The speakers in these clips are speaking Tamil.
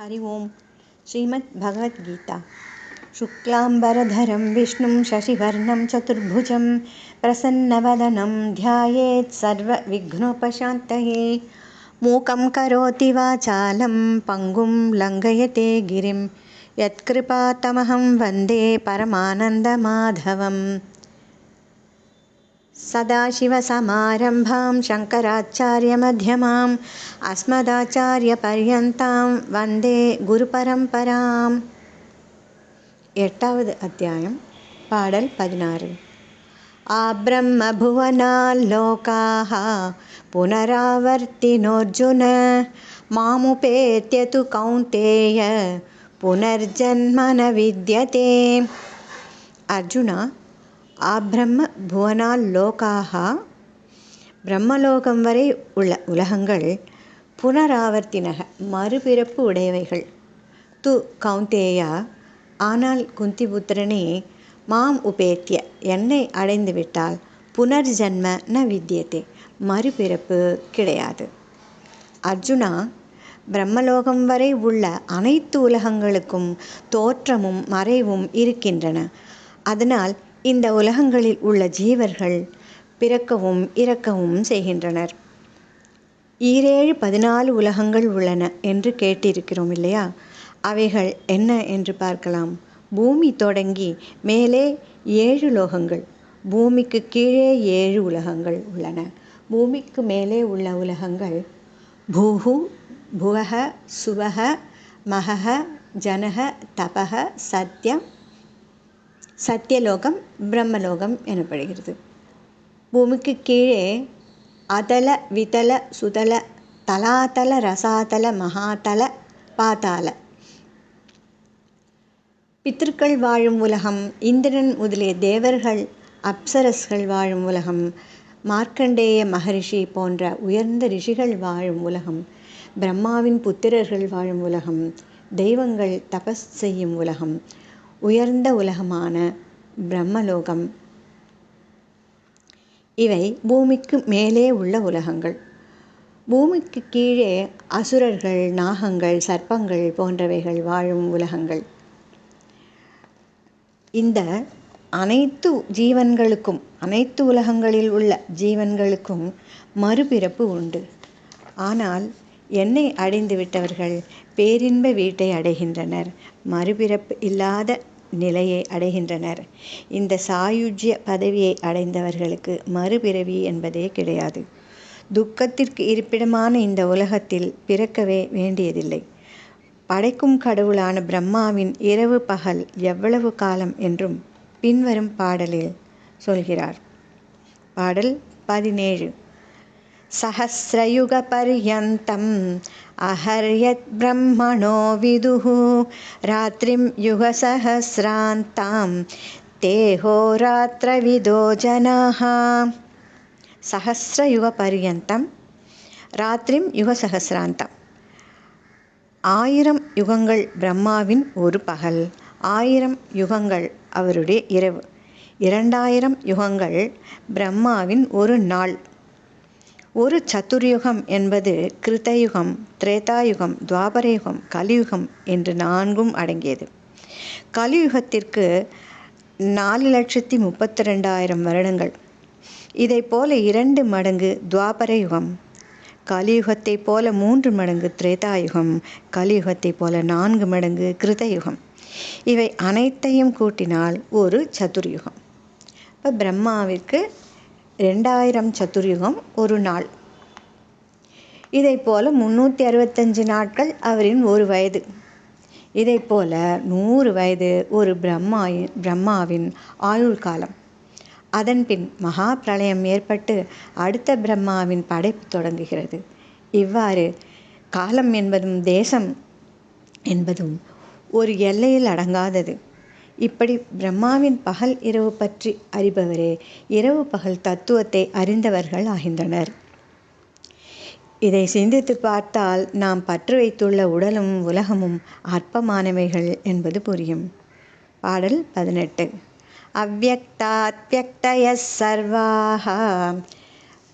हरि ओं श्रीमद्भगवद्गीता। शुक्लाम्बरधरं विष्णुं शशिवर्णं चतुर्भुजं प्रसन्नवदनं ध्यायेत् सर्वविघ्नोपशान्तये। मूकं करोति वाचालं, पङ्गुं लङ्घयते गिरिं। यत्कृपातमहं वंदे परमानन्दमाधवम्। सदाशिवसमारम्भां शङ्कराचार्यमध्यमाम् अस्मदाचार्यपर्यन्तां वन्दे गुरुपरम्पराम्। एतावद् अध्यायं पाडल् पदिनारु। आब्रह्मभुवनाल्लोकाः पुनरावर्तिनोऽर्जुन मामुपेत्यतु कौन्तेय पुनर्जन्म न विद्यते अर्जुन ஆப்ரம்ம புவனால் லோகாக பிரம்மலோகம் வரை உள்ள உலகங்கள் புனராவர்த்தினக மறுபிறப்பு உடையவைகள். து கவுந்தேயா ஆனால் குந்திபுத்திரனே மாம் உபேத்திய என்னை அடைந்துவிட்டால் புனர்ஜன்ம ந வித்தியதே மறுபிறப்பு கிடையாது. அர்ஜுனா பிரம்மலோகம் வரை உள்ள அனைத்து உலகங்களுக்கும் தோற்றமும் மறைவும் இருக்கின்றன. அதனால் இந்த உலகங்களில் உள்ள ஜீவர்கள் பிறக்கவும் இறக்கவும் செய்கின்றனர். ஈரேழு பதினாலு உலகங்கள் உள்ளன என்று கேட்டிருக்கிறோம் இல்லையா? அவைகள் என்ன என்று பார்க்கலாம். பூமி தொடங்கி மேலே ஏழு லோகங்கள் பூமிக்கு கீழே ஏழு உலகங்கள் உள்ளன. பூமிக்கு மேலே உள்ள உலகங்கள் பூஹு புவக சுவக மகக ஜனக தபக சத்யம் சத்தியலோகம் பிரம்மலோகம் எனப்படுகிறது. பூமிக்கு கீழே அதல விதல சுதல தலாதல ரசாதல மகாதல பாதாள. பித்திருக்கள் வாழும் உலகம் இந்திரன் முதலிய தேவர்கள் அப்சரஸ்கள் வாழும் உலகம் மார்க்கண்டேய மகரிஷி போன்ற உயர்ந்த ரிஷிகள் வாழும் உலகம் பிரம்மாவின் புத்திரர்கள் வாழும் உலகம் தெய்வங்கள் தபஸ் செய்யும் உலகம் உயர்ந்த உலகமான பிரம்மலோகம். இவை பூமிக்கு மேலே உள்ள உலகங்கள். பூமிக்கு கீழே அசுரர்கள் நாகங்கள் சர்ப்பங்கள் போன்றவைகள் வாழும் உலகங்கள். இந்த அனைத்து ஜீவன்களுக்கும் அனைத்து உலகங்களில் உள்ள ஜீவன்களுக்கும் மறுபிறப்பு உண்டு. ஆனால் என்னை அடைந்து விட்டவர்கள் பேரின்ப வீட்டை அடைகின்றனர். மறுபிறப்பு இல்லாத நிலையை அடைகின்றனர். இந்த சாயுஜ்ய பதவியை அடைந்தவர்களுக்கு மறுபிறவி என்பதே கிடையாது. துக்கத்திற்கு இருப்பிடமான இந்த உலகத்தில் பிறக்கவே வேண்டியதில்லை. படைக்கும் கடவுளான பிரம்மாவின் இரவு பகல் எவ்வளவு காலம் என்றும் பின்வரும் பாடலில் சொல்கிறார். பாடல் பதினேழு. सहस्रयुगपर्यन्तम् अहर्यत् ब्रह्मणो विदुः रात्रिं युगसहस्रान्तां ते होरात्रविदो जनाः सहस्रयुगपर्यन्तं ராத்திரிம் யுகசகசிராந்தம் ஆயிரம் யுகங்கள் பிரம்மாவின் ஒரு பகல் ஆயிரம் யுகங்கள் அவருடைய இரவு இரண்டாயிரம் யுகங்கள் பிரம்மாவின் ஒரு நாள் ஒரு சதுர்யுகம் என்பது கிருத்தயுகம் திரேதாயுகம் துவாபரயுகம் கலியுகம் என்று நான்கும் அடங்கியது. கலியுகத்திற்கு நாலு லட்சத்தி முப்பத்தி ரெண்டாயிரம் வருடங்கள். இதை போல இரண்டு மடங்கு துவாபர யுகம் போல மூன்று மடங்கு திரேதாயுகம் கலியுகத்தைப் போல நான்கு மடங்கு கிருதயுகம் இவை அனைத்தையும் கூட்டினால் ஒரு சதுர்யுகம். இப்போ பிரம்மாவிற்கு ரெண்டாயிரம் சதுர்யுகம் ஒரு நாள். இதை போல முந்நூற்றி அறுபத்தஞ்சு நாட்கள் அவரின் ஒரு வயது. இதை போல நூறு வயது ஒரு பிரம்மாயின் பிரம்மாவின் ஆயுள் காலம். அதன்பின் மகா பிரளயம் ஏற்பட்டு அடுத்த பிரம்மாவின் படைப்பு தொடங்குகிறது. இவ்வாறு காலம் என்பதும் தேசம் என்பதும் ஒரு எல்லையில் அடங்காதது. இப்படி பிரம்மாவின் பகல் இரவு பற்றி அறிபவரே இரவு பகல் தத்துவத்தை அறிந்தவர்கள் ஆகின்றனர். இதை சிந்தித்து பார்த்தால் நாம் பற்று வைத்துள்ள உடலும் உலகமும் அற்பமானவைகள் என்பது புரியும். பாடல் பதினெட்டு. அவ்வக்தாத்யக்தய சர்வாக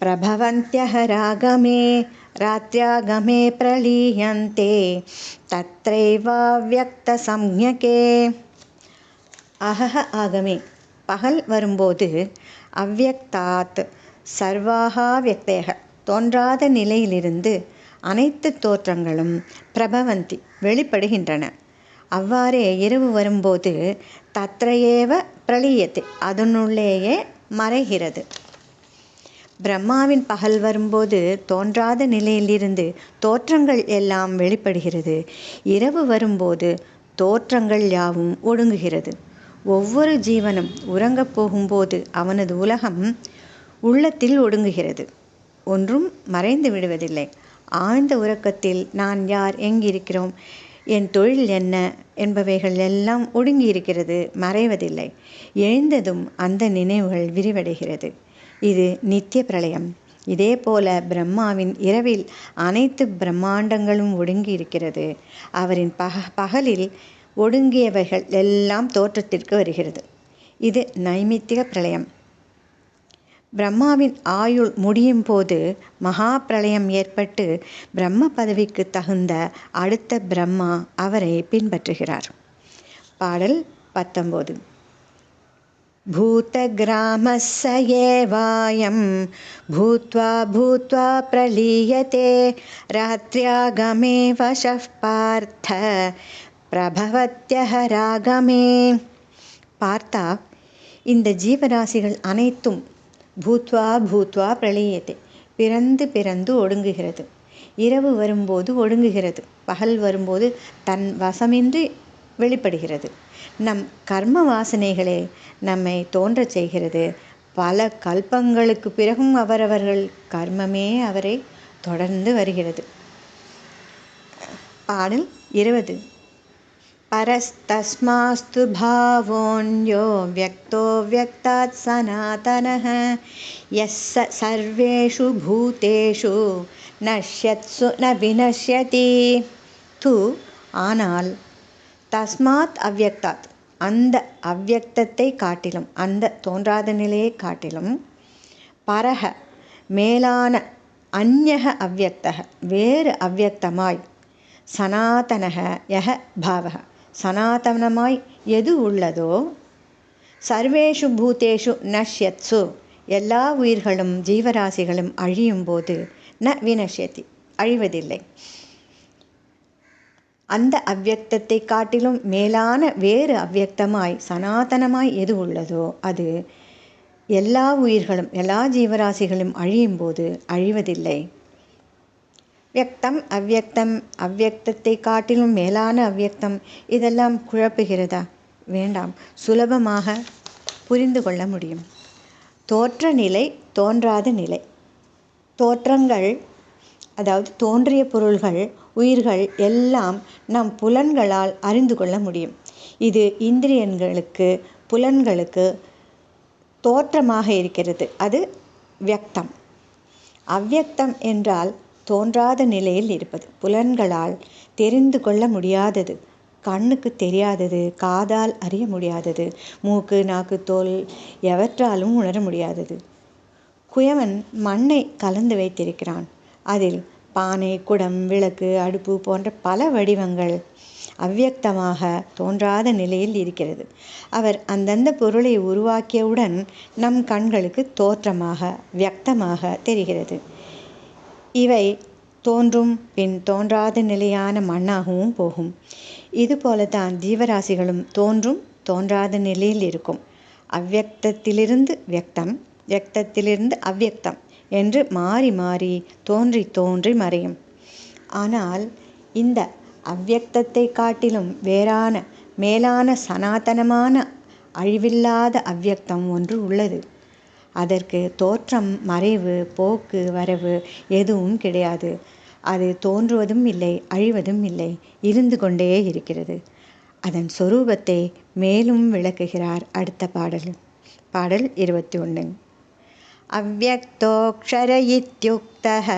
பிரபவந்தியக ராகமே ராத்தியாகமே பிரலீயந்தே. தத்ரைவாவியக்தசம்ஞகே. அகஹ ஆகமே. பகல் வரும்போது அவ்யக்தாத் சர்வாகா வியக்தேக தோன்றாத நிலையிலிருந்து அனைத்து தோற்றங்களும் பிரபவந்தி வெளிப்படுகின்றன. அவ்வாறே இரவு வரும்போது தத்ரையேவ பிரளியத்தை அதனுள்ளேயே மறைகிறது. பிரம்மாவின் பகல் வரும்போது தோன்றாத நிலையிலிருந்து தோற்றங்கள் எல்லாம் வெளிப்படுகிறது. இரவு வரும்போது தோற்றங்கள் யாவும் ஒடுங்குகிறது. ஒவ்வொரு ஜீவனும் உறங்கப் போகும்போது அவனது உலகம் உள்ளத்தில் ஒடுங்குகிறது. ஒன்றும் மறைந்து விடுவதில்லை. ஆழ்ந்த உறக்கத்தில் நான் யார் எங்கிருக்கிறோம் என் தொழில் என்ன என்பவைகள் எல்லாம் ஒடுங்கி இருக்கிறது மறைவதில்லை. எழுந்ததும் அந்த நினைவுகள் விரிவடைகிறது. இது நித்திய பிரளயம். இதே போல பிரம்மாவின் இரவில் அனைத்து பிரம்மாண்டங்களும் ஒடுங்கி இருக்கிறது அவரின் பக பகலில் ஒடுங்கியவைகள் எல்லாம் தோற்றத்திற்கு வருகிறது இது நைமித்திக பிரளயம் பிரம்மாவின் ஆயுள் முடியும் போது மகா பிரளயம் ஏற்பட்டு பிரம்ம பதவிக்கு தகுந்த அடுத்த பிரம்மா அவரை பின்பற்றுகிறார் பாடல் பத்தொம்போது भूतग्रामस्य एवायं भूत्वा भूत्वा प्रलीयते रात्र्यागमे वशः पार्थ பிரபவத்யஹ ராகமே. பார்த்தா இந்த ஜீவராசிகள் அனைத்தும் பூத்வா பூத்வா பிரளியத்தை பிறந்து பிறந்து ஒடுங்குகிறது. இரவு வரும்போது ஒடுங்குகிறது. பகல் வரும்போது தன் வசமின்றி வெளிப்படுகிறது. நம் கர்ம வாசனைகளே நம்மை தோன்றச் செய்கிறது. பல கல்பங்களுக்கு பிறகும் அவரவர்கள் கர்மமே அவரை தொடர்ந்து வருகிறது. பாடல் இருபது. परस्तस्मास्तु भावोऽन्यो व्यक्तो व्यक्तात् सनातनः यः स सर्वेषु भूतेषु नश्यत्सु न विनश्यति तु ஆனால் தஸ்மாத் அவ்யக்தாத் அந்த அவ்யக்தத்தை காட்டிலும் அந்த தோன்றாத நிலையை காட்டிலும் பரக மேலான அந்யக அவ்யக்தக வேறு அவ்யக்தமாய் சனாதனக யக பாவக சனாதனமாய் எது உள்ளதோ சர்வேஷு பூதேஷு நஷ்யத்சு. எல்லா உயிர்களும் ஜீவராசிகளும் அழியும் போது ந வினஷ்யத்தி அழிவதில்லை. அந்த அவ்வியக்தத்தை காட்டிலும் மேலான வேறு அவ்யக்தமாய் சனாதனமாய் எது உள்ளதோ அது எல்லா உயிர்களும் எல்லா ஜீவராசிகளும் அழியும் போது அழிவதில்லை. வியக்தம் அவ்வியக்தம் அவ்யக்தத்தை காட்டிலும் மேலான அவ்வியக்தம் இதெல்லாம் குழப்புகிறதா? வேண்டாம். சுலபமாக புரிந்து கொள்ள முடியும். தோற்ற நிலை தோன்றாத நிலை. தோற்றங்கள் அதாவது தோன்றிய பொருள்கள் உயிர்கள் எல்லாம் நம் புலன்களால் அறிந்து கொள்ள முடியும். இது இந்திரியன்களுக்கு புலன்களுக்கு தோற்றமாக இருக்கிறது. அது வியக்தம் அவ்வியக்தம் என்றால் தோன்றாத நிலையில் இருப்பது. புலன்களால் தெரிந்து கொள்ள முடியாதது. கண்ணுக்கு தெரியாதது. காதால் அறிய முடியாதது. மூக்கு நாக்கு தோல் எவற்றாலும் உணர முடியாதது. குயவன் மண்ணை கலந்து வைத்திருக்கிறான். அதில் பானை குடம் விளக்கு அடுப்பு போன்ற பல வடிவங்கள் அவ்வியக்தமாக தோன்றாத நிலையில் இருக்கிறது. அவர் அந்தந்த பொருளை உருவாக்கியவுடன் நம் கண்களுக்கு தோற்றமாக வியக்தமாக தெரிகிறது. இவை தோன்றும் பின் தோன்றாத நிலையான மண்ணாகவும் போகும். இதுபோலத்தான் ஜீவராசிகளும் தோன்றும் தோன்றாத நிலையில் இருக்கும். அவ்வக்தத்திலிருந்து வியக்தம் வியக்தத்திலிருந்து அவ்வக்தம் என்று மாறி மாறி தோன்றி தோன்றி மறையும். ஆனால் இந்த அவ்வக்தத்தை காட்டிலும் வேறான மேலான சனாதனமான அழிவில்லாத அவ்வக்தம் ஒன்று உள்ளது. அதற்கு தோற்றம் மறைவு போக்கு வரவு எதுவும் கிடையாது. அது தோன்றுவதும் இல்லை அழிவதும் இல்லை இருந்து கொண்டே இருக்கிறது. அதன் சொரூபத்தை மேலும் விளக்குகிறார் அடுத்த பாடல். பாடல் இருபத்தி ஒன்று அவ்வக்தோக்ஷர இத்தியுக்தः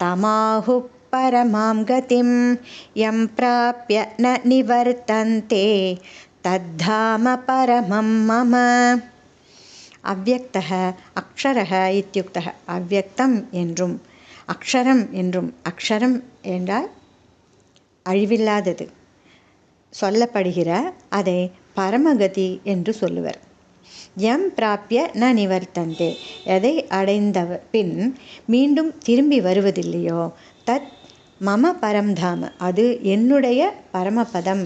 தமாஹு பரமாம் கதிம் எம் பிராபிய ந நிவர்த்தந்தே தத்தாம பரமம் மம. அவ்வக்தக அக்ஷரக இத்தியுக்தக அவ்யக்தம் என்றும் அக்ஷரம் என்றும் அக்ஷரம் என்றால் அழிவில்லாதது. சொல்லப்படுகிற அதை பரமகதி என்று சொல்லுவர். எம் பிராப்பிய ந நிவர்த்தந்தே. எதை அடைந்த பின் மீண்டும் திரும்பி வருவதில்லையோ தத் மம பரம்தாம அது என்னுடைய பரமபதம்.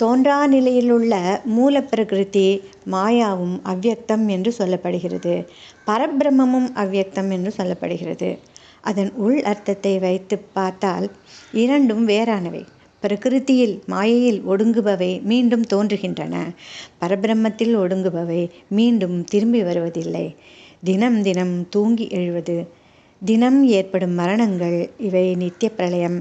தோன்றா நிலையிலுள்ள மூலப்பிரகிருதி மாயாவும் அவ்வியக்தம் என்று சொல்லப்படுகிறது. பரபிரம்மமும் அவ்வியக்தம் என்று சொல்லப்படுகிறது. அதன் உள் அர்த்தத்தை வைத்து பார்த்தால் இரண்டும் வேறானவை. பிரகிருதியில் மாயையில் ஒடுங்குபவை மீண்டும் தோன்றுகின்றன. பரபிரம்மத்தில் ஒடுங்குபவை மீண்டும் திரும்பி வருவதில்லை. தினம் தினம் தூங்கி எழுவது. தினம் ஏற்படும் மரணங்கள் இவை நித்திய பிரளயம்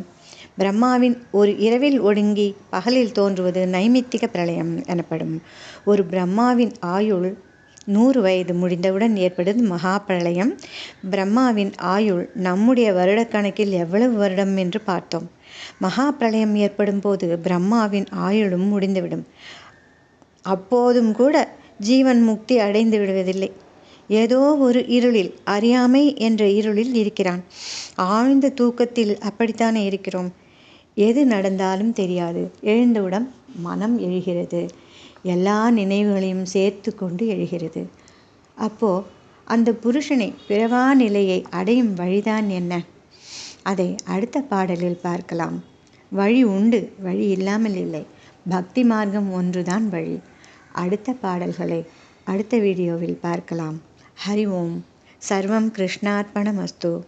பிரம்மாவின் ஒரு இரவில் ஒடுங்கி பகலில் தோன்றுவது நைமித்திக பிரளயம் எனப்படும். ஒரு பிரம்மாவின் ஆயுள் நூறு வயது முடிந்தவுடன் ஏற்படுவது மகா பிரளயம் பிரம்மாவின் ஆயுள் நம்முடைய வருடக்கணக்கில் எவ்வளவு வருடம் என்று பார்த்தோம். மகா பிரளயம் ஏற்படும் போது பிரம்மாவின் ஆயுளும் முடிந்துவிடும். அப்போதும் கூட ஜீவன் முக்தி அடைந்து விடுவதில்லை. ஏதோ ஒரு இருளில் அறியாமை என்ற இருளில் இருக்கிறான். ஆழ்ந்த தூக்கத்தில் அப்படித்தானே இருக்கிறோம்? எது நடந்தாலும் தெரியாது. எழுந்தவுடன் மனம் எழுகிறது. எல்லா நினைவுகளையும் சேர்த்து கொண்டு எழுகிறது. அப்போ அந்த புருஷனை பிறவா நிலையை அடையும் வழிதான் என்ன? அதை அடுத்த பாடலில் பார்க்கலாம். வழி உண்டு வழி இல்லாமல் இல்லை. பக்தி மார்க்கம் ஒன்றுதான் வழி. அடுத்த பாடல்களை அடுத்த வீடியோவில் பார்க்கலாம். हरि ओं सर्वं कृष्णार्पणमस्तु।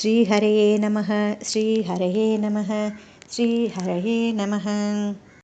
श्रीहरये नमः श्रीहरये नमः श्रीहरये नमः।